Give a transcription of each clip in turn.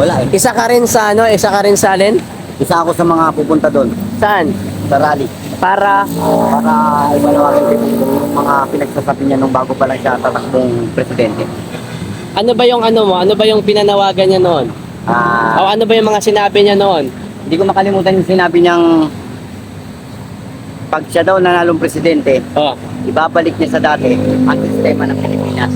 Wala eh. Isa ka rin sa ano, isa ka rin sa alin? Isa ako sa mga pupunta doon Saan? sa rally. Para Para ipanawagan din yung mga pinagsasabi niya nung bago pa lang siya tatakbong presidente. ano ba yung ano mo? Ano ba yung pinanawagan niya noon? Ah, O ano ba yung mga sinabi niya noon? hindi ko makalimutan yung sinabi niyang pag siya daw nanalong presidente, Oh. ibabalik niya sa dati ang sistema ng Pilipinas.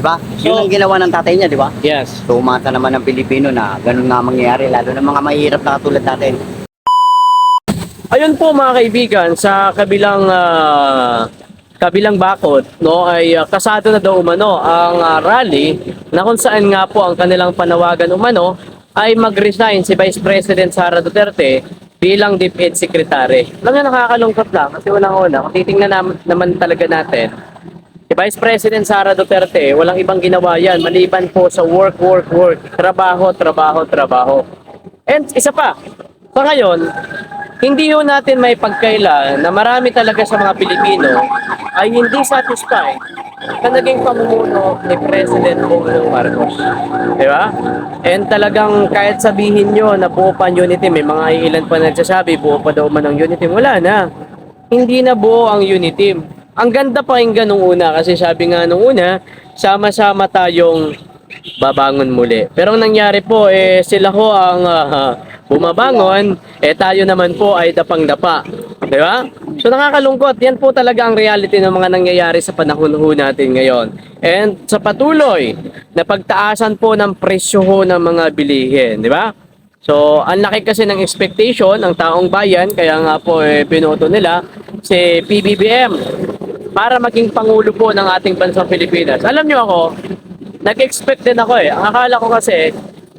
Di ba? Yun ang ginawa ng tatay niya, di ba? Yes. So umasa naman ng Pilipino na ganun nga mangyayari, lalo ng mga mahihirap na katulad natin. Ayun po mga kaibigan, sa kabilang ah, kabilang bakod, no, ay ah, kasado na daw umano ang ah, rally na kung saan nga po ang kanilang panawagan umano ay mag-resign si Vice President Sara Duterte bilang DepEd Secretary. Alam niyo nakakalungkot lang kasi walang una. Kung titingnan nam- naman talaga natin, si Vice President Sara Duterte, walang ibang ginawa yan maliban po sa work, work, work, trabaho, trabaho, trabaho. And isa pa, sa ngayon, hindi ho natin may pagkaila na marami talaga sa mga Pilipino ay hindi satisfied na naging pamumuno ni President Bongbong Marcos. Di ba? And talagang kahit sabihin nyo na buo pa ang unity, may mga ilan pa nagsasabi buo pa daw man ang unity, wala na. Hindi na buo ang unity. Ang ganda pakinggan nung una kasi sabi nga nung una, sama-sama tayong babangon muli. Pero ang nangyari po, eh, sila ho ang ah, bumabangon, eh tayo naman po ay dapang-dapa. Di ba? So nakakalungkot, yan po talaga ang reality ng mga nangyayari sa panahon ho natin ngayon. And sa patuloy na pagtaasan po ng presyo ho ng mga bilihin, di ba? So, ang laki kasi ng expectation ng taong bayan, kaya nga po eh, binoto nila si PBBM para maging pangulo po ng ating bansang Pilipinas. Alam niyo ako, nag-expect din ako eh. Ang akala ko kasi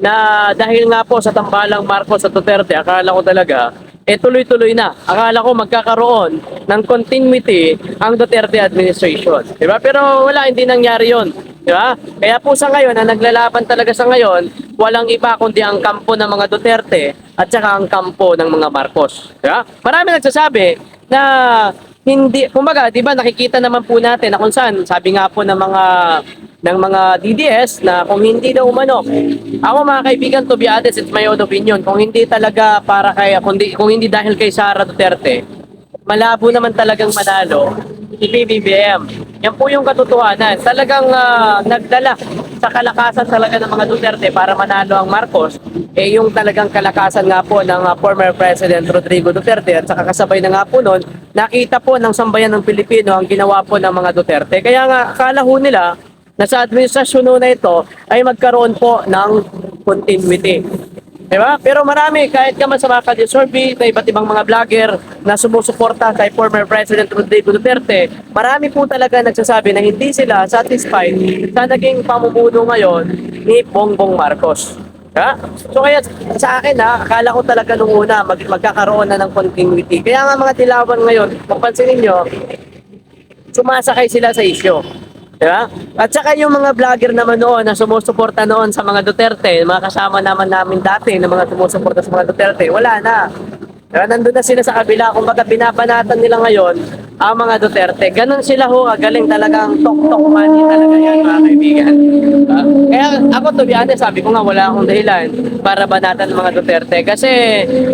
na dahil nga po sa tambalang Marcos at Duterte, akala ko talaga eh tuloy-tuloy na. Akala ko magkakaroon ng continuity ang Duterte administration. Di ba? Pero wala, hindi nangyari yon. Di ba? Kaya po sa ngayon, ang naglalaban talaga sa ngayon, walang iba kundi ang kampo ng mga Duterte at saka ang kampo ng mga Marcos. Di ba? Marami nagsasabi na hindi, kumbaga, di ba nakikita naman po natin na kung saan, sabi nga po ng mga ng mga DDS na kung hindi daw umano. Ako mga kaibigan, to be honest, it's my own opinion. Kung hindi talaga para kay, kung, di, kung hindi dahil kay Sara Duterte, malabo naman talagang manalo si BBBM. Yan po yung katotohanan. Talagang ah, nagdala sa kalakasan talaga ng mga Duterte para manalo ang Marcos, eh yung talagang kalakasan nga po ng ah, former President Rodrigo Duterte at saka kasabay na nga po nun, nakita po ng sambayan ng Pilipino ang ginawa po ng mga Duterte. Kaya nga, akala ho nila na sa administrasyon na ito ay magkaroon po ng continuity. Diba? Pero marami, kahit ka man sa mga survey na iba't ibang mga vlogger na sumusuporta kay former President Rodrigo Duterte, marami po talaga nagsasabi na hindi sila satisfied sa naging pamumuno ngayon ni Bongbong Marcos. Ha? So kaya sa akin ha, akala ko talaga nung una mag magkakaroon na ng continuity. Kaya nga mga dilawan ngayon, kung pansinin nyo, sumasakay sila sa isyo. Di ba? At saka yung mga vlogger naman noon na sumusuporta noon sa mga Duterte, mga kasama naman namin dati na mga sumusuporta sa mga Duterte, wala na. Diba? Nandun na sila sa kabila, kumbaga binabanatan nila ngayon ang mga Duterte. Ganon sila ho, galing talagang tok-tok money talaga yan mga kaibigan. Ako to be honest, sabi ko nga wala akong dahilan para banatan ng mga Duterte. Kasi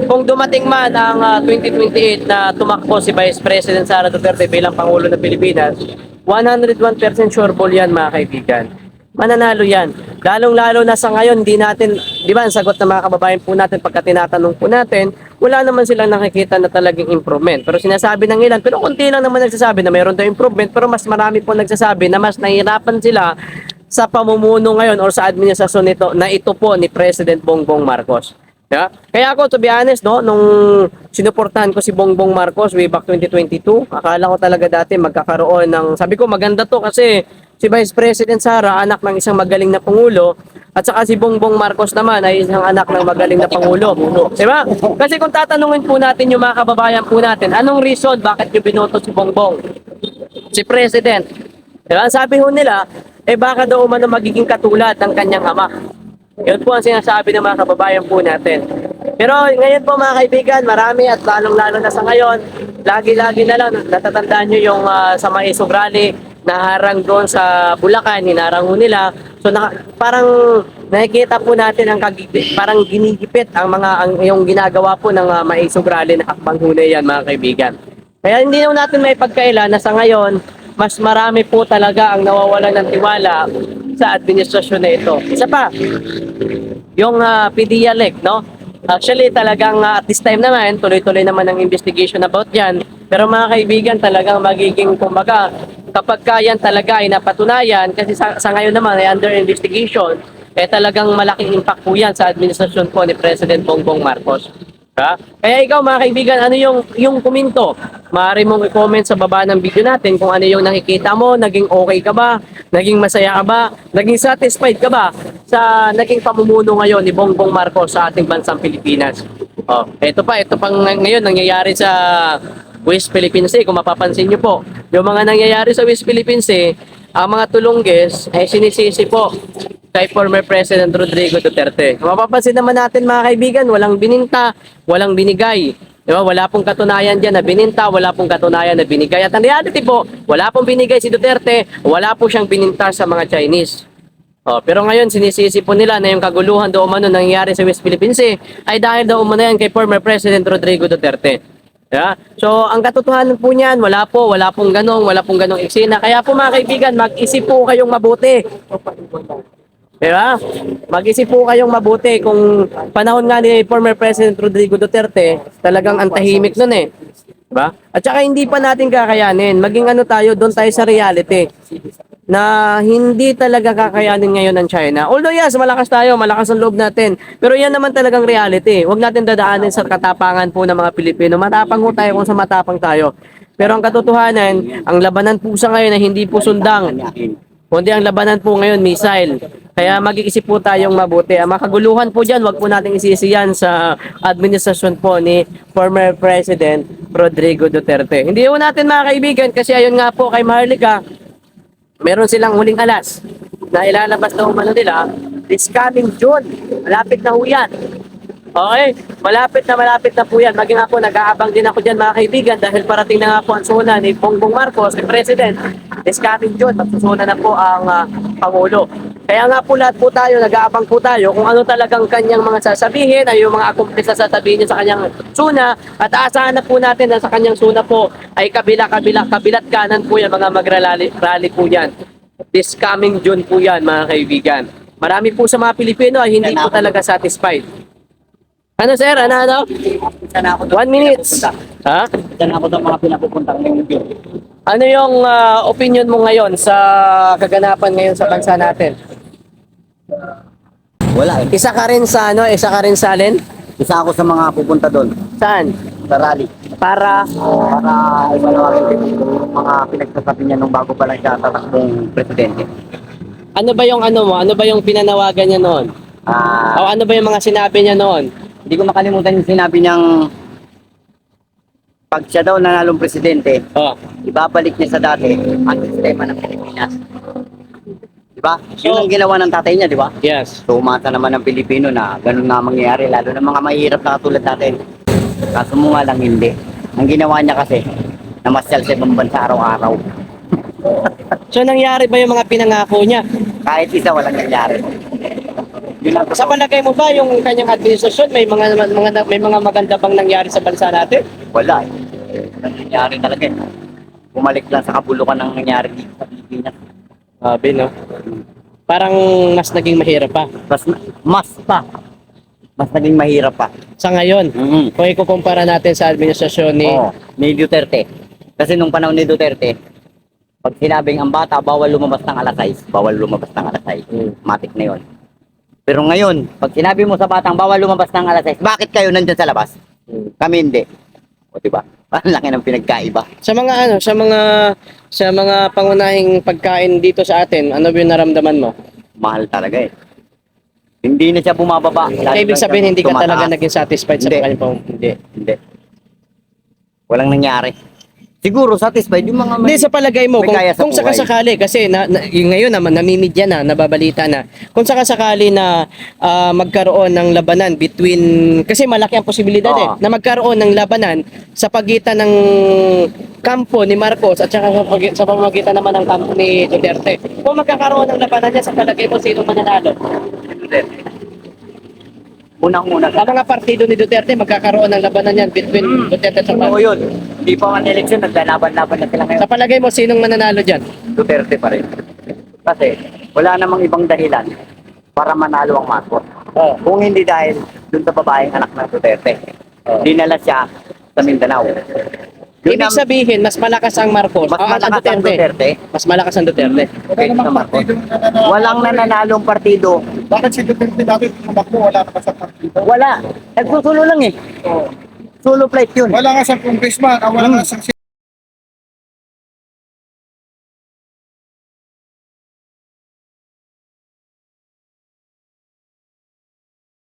kung dumating man ang ah, 2028 na tumakbo si Vice President Sara Duterte bilang Pangulo ng Pilipinas, 101% sure ball yan mga kaibigan. Mananalo yan. Lalong-lalo na sa ngayon, di natin, di ba, ang sagot ng mga kababayan po natin pagka tinatanong po natin, wala naman silang nakikita na talagang improvement. Pero sinasabi ng ilan, pero konti lang naman nagsasabi na mayroon daw improvement, pero mas marami po nagsasabi na mas nahihirapan sila sa pamumuno ngayon or sa administrasyon nito na ito po ni President Bongbong Marcos. Yeah? Kaya ako, to be honest, no, nung sinuportahan ko si Bongbong Marcos way back 2022, akala ko talaga dati magkakaroon ng, sabi ko maganda to kasi si Vice President Sara, anak ng isang magaling na Pangulo, at saka si Bongbong Marcos naman ay isang anak ng magaling na Pangulo. Di ba? Kasi kung tatanungin po natin yung mga kababayan po natin, anong reason bakit nyo binoto si Bongbong? Si President. Di ba? Sabi ho nila, eh baka daw umano magiging katulad ng kanyang ama. Yun po ang sinasabi ng mga kababayan po natin. Pero ngayon po mga kaibigan, marami at lalong-lalo na sa ngayon, lagi-lagi na lang, natatandaan nyo yung ah, sa mga Rally, naharang doon sa Bulacan, hinarang ho nila. So naka, parang nakikita po natin ang kagigipit, parang ginigipit ang mga ang yung ginagawa po ng uh, maisog rally na hakbang hunay yan mga kaibigan. Kaya hindi na natin may pagkaila na sa ngayon, mas marami po talaga ang nawawalan ng tiwala sa administrasyon na ito. Isa pa, yung uh, PDIALEC, no? Actually, talagang uh, at this time naman, tuloy-tuloy naman ang investigation about yan. Pero mga kaibigan, talagang magiging, kumbaga, kapag kaya talaga ay napatunayan, kasi sa, sa ngayon naman ay under investigation, eh talagang malaking impact po yan sa administrasyon po ni President Bongbong Marcos. Ha? Kaya ikaw mga kaibigan, ano yung yung kuminto? Maaari mong i-comment sa baba ng video natin kung ano yung nakikita mo, naging okay ka ba, naging masaya ka ba, naging satisfied ka ba sa naging pamumuno ngayon ni Bongbong Marcos sa ating bansang Pilipinas. Oh, ito pa, ito pang ngayon nangyayari sa West Philippine Sea, kung mapapansin niyo po. Yung mga nangyayari sa West Philippine Sea, ang mga tulungges ay sinisisi po kay former President Rodrigo Duterte. Mapapansin naman natin mga kaibigan, walang bininta, walang binigay. Di ba? Wala pong katunayan dyan na bininta, wala pong katunayan na binigay. At ang reality po, wala pong binigay si Duterte, wala po siyang bininta sa mga Chinese. Oh, pero ngayon sinisisi po nila na yung kaguluhan do umano nangyayari sa West Philippine Sea ay dahil daw umano kay former President Rodrigo Duterte. Yeah? So, ang katotohanan po niyan, wala po, wala pong ganong, wala pong ganong eksena. Kaya po mga kaibigan, mag-isip po kayong mabuti. Di ba? Mag-isip po kayong mabuti kung panahon nga ni former President Rodrigo Duterte, talagang ang tahimik nun eh. Di ba? At saka hindi pa natin kakayanin. Maging ano tayo, doon tayo sa reality na hindi talaga kakayanin ngayon ng China. Although yes, malakas tayo, malakas ang loob natin. Pero yan naman talagang reality. Huwag natin dadaanin sa katapangan po ng mga Pilipino. Matapang po tayo kung sa matapang tayo. Pero ang katotohanan, ang labanan po sa ngayon ay hindi po sundang. Kundi ang labanan po ngayon, missile. Kaya mag-iisip po tayong mabuti. Ang makaguluhan po dyan, wag po nating isisi yan sa administrasyon po ni former President Rodrigo Duterte. Hindi po natin mga kaibigan kasi ayon nga po kay Maharlika, meron silang huling alas na ilalabas na umano nila this coming June. Malapit na ho. Okay? Malapit na malapit na po yan. Maging ako, nag-aabang din ako dyan mga kaibigan dahil parating na nga po ang suna ni Bongbong Marcos, ni President. This coming June, magsusuna na po ang ah, Pangulo. Kaya nga po lahat po tayo, nag-aabang po tayo kung ano talagang kanyang mga sasabihin, ay yung mga accomplice na sasabihin niya sa kanyang suna at aasahan na po natin na sa kanyang suna po ay kabila-kabila, kabilat kanan po yan, mga magrally rally po yan. This coming June po yan mga kaibigan. Marami po sa mga Pilipino ay hindi po talaga satisfied. Ano sir? Ano ano? Saan ako One minute. pinapupunta? Ha? Saan ako doon mga pinapupuntang linggo? Ano yung ah, opinion mo ngayon sa kaganapan ngayon sa bansa natin? Wala eh. Isa ka rin sa ano, isa ka rin sa alin? Isa ako sa mga pupunta doon Saan? sa rally. Para Para ipanawagin yung mga pinagsasabi niya nung bago pa lang siya tatakbong presidente. ano ba yung ano mo? Ano ba yung pinanawagan niya noon? Ah, O ano ba yung mga sinabi niya noon? hindi ko makalimutan yung sinabi niyang pag siya daw nanalong presidente, Oh. ibabalik niya sa dati ang sistema ng Pilipinas. Di ba? Yun So- ang ginawa ng tatay niya, di ba? Yes. So, umasa naman ng Pilipino na ganun nga mangyayari, lalo ng mga mahirap na katulad natin. Kaso mo nga lang hindi. Ang ginawa niya kasi, namasyal sa ibang bansa araw-araw. So nangyari ba yung mga pinangako niya? Kahit isa walang nangyari. Yun. Sa palagay mo ba yung kanyang administrasyon may mga mga may mga maganda bang nangyari sa bansa natin? Wala eh. Walang nangyari talaga eh. Bumalik lang sa kabulukan ng nangyari dito sa Pilipinas. Sabi no. Parang mas naging mahirap pa Mas, mas pa. Mas naging mahirap pa. sa ngayon. Mm-hmm. Kung ikukumpara natin sa administrasyon ni Oo, ni Duterte. Kasi nung panahon ni Duterte, pag sinabing ang bata bawal lumabas ng alas 6, bawal lumabas ng alas 6. Mm. Matik na yon. Pero ngayon, pag sinabi mo sa batang bawal lumabas ng alas 6, bakit kayo nandyan sa labas? Kami hindi. O diba? Ang laki ng pinagkaiba. Sa mga ano, sa mga sa mga pangunahing pagkain dito sa atin, ano ba yung naramdaman mo? Mahal talaga eh. Hindi na siya bumababa. Kaya ibig sabihin hindi ka tumataas. talaga naging satisfied sa Hindi. kanyang pang hindi. Hindi. Walang nangyari. Siguro satisfied yung mga Hindi, sa palagay mo, May kung, kaya sa kung buhay. sakasakali, kasi na, na, yung ngayon naman, namimidya na, nababalita na, kung sakasakali na ah, magkaroon ng labanan between, kasi malaki ang posibilidad eh, Oo. na magkaroon ng labanan sa pagitan ng kampo ni Marcos at saka sa, pagi- sa pamamagitan naman ng kampo ni Duterte. Kung magkakaroon ng labanan yan, sa palagay mo, sino mananalo? Unang-una Sa mga partido ni Duterte, magkakaroon ng labanan yan between Hmm. Duterte at saka Oo yun. Hindi pa man election, naglalaban-laban na sila ngayon. Sa palagay mo, sinong mananalo dyan? Duterte pa rin. Kasi wala namang ibang dahilan para manalo ang Marcos. Oh. Kung hindi dahil dun sa babaeng anak ng Duterte. Oh. Dinala siya sa Mindanao. Yun Ibig ang- sabihin, mas malakas ang Marcos, mas ah, ang malakas ang Duterte. Mas malakas ang Duterte. Okay, sa Marcos. Walang nananalong partido. Bakit si Duterte dati tumakbo, wala naman sa partido? Wala. Nagsusulo lang eh. Oo. Solo flight yun. Wala nga sa congressman, ah, wala nga sa